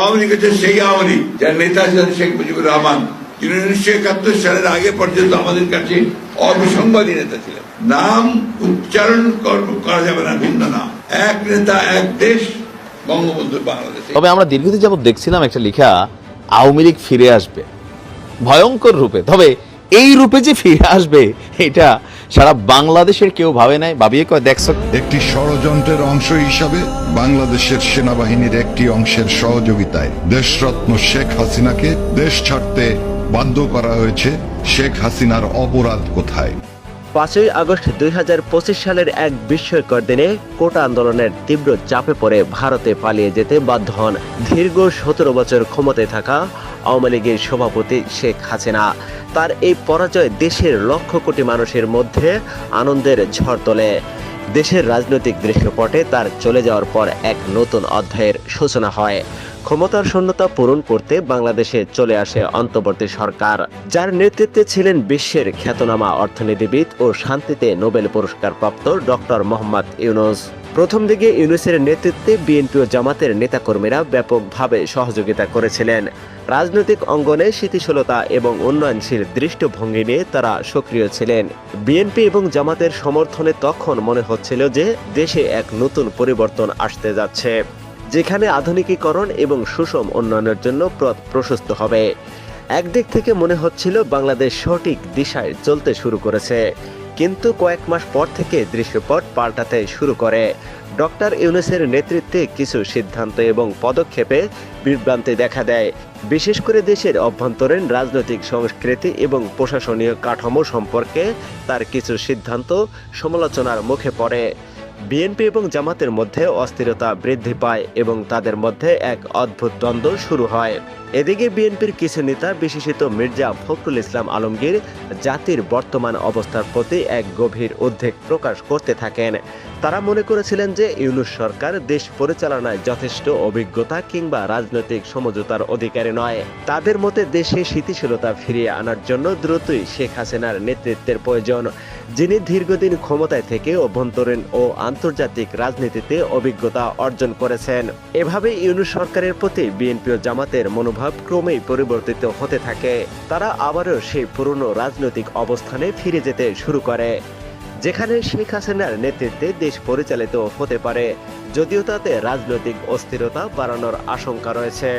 আওয়ামী লীগ হচ্ছে সেই আওয়ামী লীগ, যার নেতা ছিলেন শেখ মুজিবুর রহমান, যিনি উনিশশো একাত্তর সালের আগে পর্যন্ত আমাদের কাছে অবিসংবাদী নেতা ছিলেন। নাম উচ্চারণ করা যাবে না, ভিন্ন নাম। এক নেতা, এক দেশ, বঙ্গবন্ধু তবে আমরা দীর্ঘদিন যাবত দেখছিলাম একটা লেখা, আওয়ামী লীগ ফিরে আসবে। ভয়ঙ্কর রূপে। তবে এই রূপে যে ফিরে আসবে, এটা সারা বাংলাদেশের কেউ ভাবে নাই ভাবিয়ে কয় দেখছ একটি ষড়যন্ত্রের অংশ হিসাবে বাংলাদেশের সেনাবাহিনীর একটি অংশের সহযোগিতায় দেশরত্ন শেখ হাসিনাকে দেশ ছাড়তে বাধ্য করা হয়েছে শেখ হাসিনার অপরাধ কোথায়। পাঁচই আগস্ট দুই হাজার পঁচিশ সালের এক বিস্ময়কর দিনে কোটা আন্দোলনের তীব্র চাপে পড়ে ভারতে পালিয়ে যেতে বাধ্য হন দীর্ঘ সতেরো বছর ক্ষমতায় থাকা আওয়ামী লীগের সভাপতি শেখ হাসিনা। তার এই পরাজয় দেশের লক্ষ কোটি মানুষের মধ্যে আনন্দের ঝড় তোলে। দেশের রাজনৈতিক দৃশ্যপটে তার চলে যাওয়ার পর এক নতুন অধ্যায়ের সূচনা হয়। ক্ষমতার শূন্যতা পূরণ করতে বাংলাদেশে চলে আসে অন্তর্বর্তী সরকার। যার নেতৃত্বে ছিলেন বিশ্বের খ্যাতনামা অর্থনীতিবিদ ও শান্তিতে নোবেল পুরস্কার প্রাপ্ত ডক্টর মোহাম্মদ ইউনুস। প্রথম দিকে ইউনুসের নেতৃত্বে বিএনপি ও জামাতের নেতাকর্মীরা ব্যাপকভাবে সহযোগিতা করেছিলেন। রাজনৈতিক অঙ্গনে স্থিতিশীলতা এবং উন্নয়নশীল দৃষ্টিভঙ্গি নিয়ে তারা সক্রিয় ছিলেন। বিএনপি এবং জামাতের সমর্থনে তখন মনে হচ্ছিল যে দেশে এক নতুন পরিবর্তন আসতে যাচ্ছে, যেখানে আধুনিকীকরণ এবং সুষম উন্নয়নের জন্য পথ প্রশস্ত হবে। একদিক থেকে মনে হচ্ছিল বাংলাদেশ সঠিক দিশায় চলতে শুরু করেছে। কিন্তু কয়েক মাস পর থেকে দৃশ্যপট পাল্টাতে শুরু করে। ডক্টর ইউনুসের নেতৃত্বে কিছু সিদ্ধান্ত এবং পদক্ষেপে বিভ্রান্তি দেখা দেয়। বিশেষ করে দেশের অভ্যন্তরীণ রাজনৈতিক সংস্কৃতি এবং প্রশাসনীয় কাঠামো সম্পর্কে তার কিছু সিদ্ধান্ত সমালোচনার মুখে পড়ে। বিএনপি এবং জামাতের মধ্যে অস্থিরতা বৃদ্ধি পায় এবং তাদের মধ্যে এক অদ্ভুত দ্বন্দ্ব শুরু হয়। এদিকে বিএনপির কিছু নেতা, বিশেষিত মির্জা ফখরুল ইসলাম আলমগীর, জাতির বর্তমান অবস্থার প্রতি এক গভীর উদ্বেগ প্রকাশ করতে থাকেন। তারা মনে করেছিলেন যে ইউনুস সরকার দেশ পরিচালনায় যথেষ্ট অভিজ্ঞতা কিংবা রাজনৈতিক সমঝোতার অধিকারী নয়। তাদের মতে দেশে স্থিতিশীলতা ফিরিয়ে আনার জন্য দ্রুতই শেখ হাসিনার নেতৃত্বের প্রয়োজন। যিনি দীর্ঘদিন ক্ষমতায় থেকে অভ্যন্তরীণ ও আন্তর্জাতিক রাজনীতিতে অভিজ্ঞতা অর্জন করেছেন। এভাবে ইউনুস সরকারের প্রতি বিএনপি ও জামাতের মনোভাব ক্রমেই পরিবর্তিত হতে থাকে। তারা আবারও সেই পুরনো রাজনৈতিক অবস্থানে ফিরে যেতে শুরু করে। যেখানে শেখ হাসিনার নেতৃত্বে দেশ পরিচালিত হতে পারে, যদিও তাতে রাজনৈতিক অস্থিরতা বাড়ানোর আশঙ্কা রয়েছে।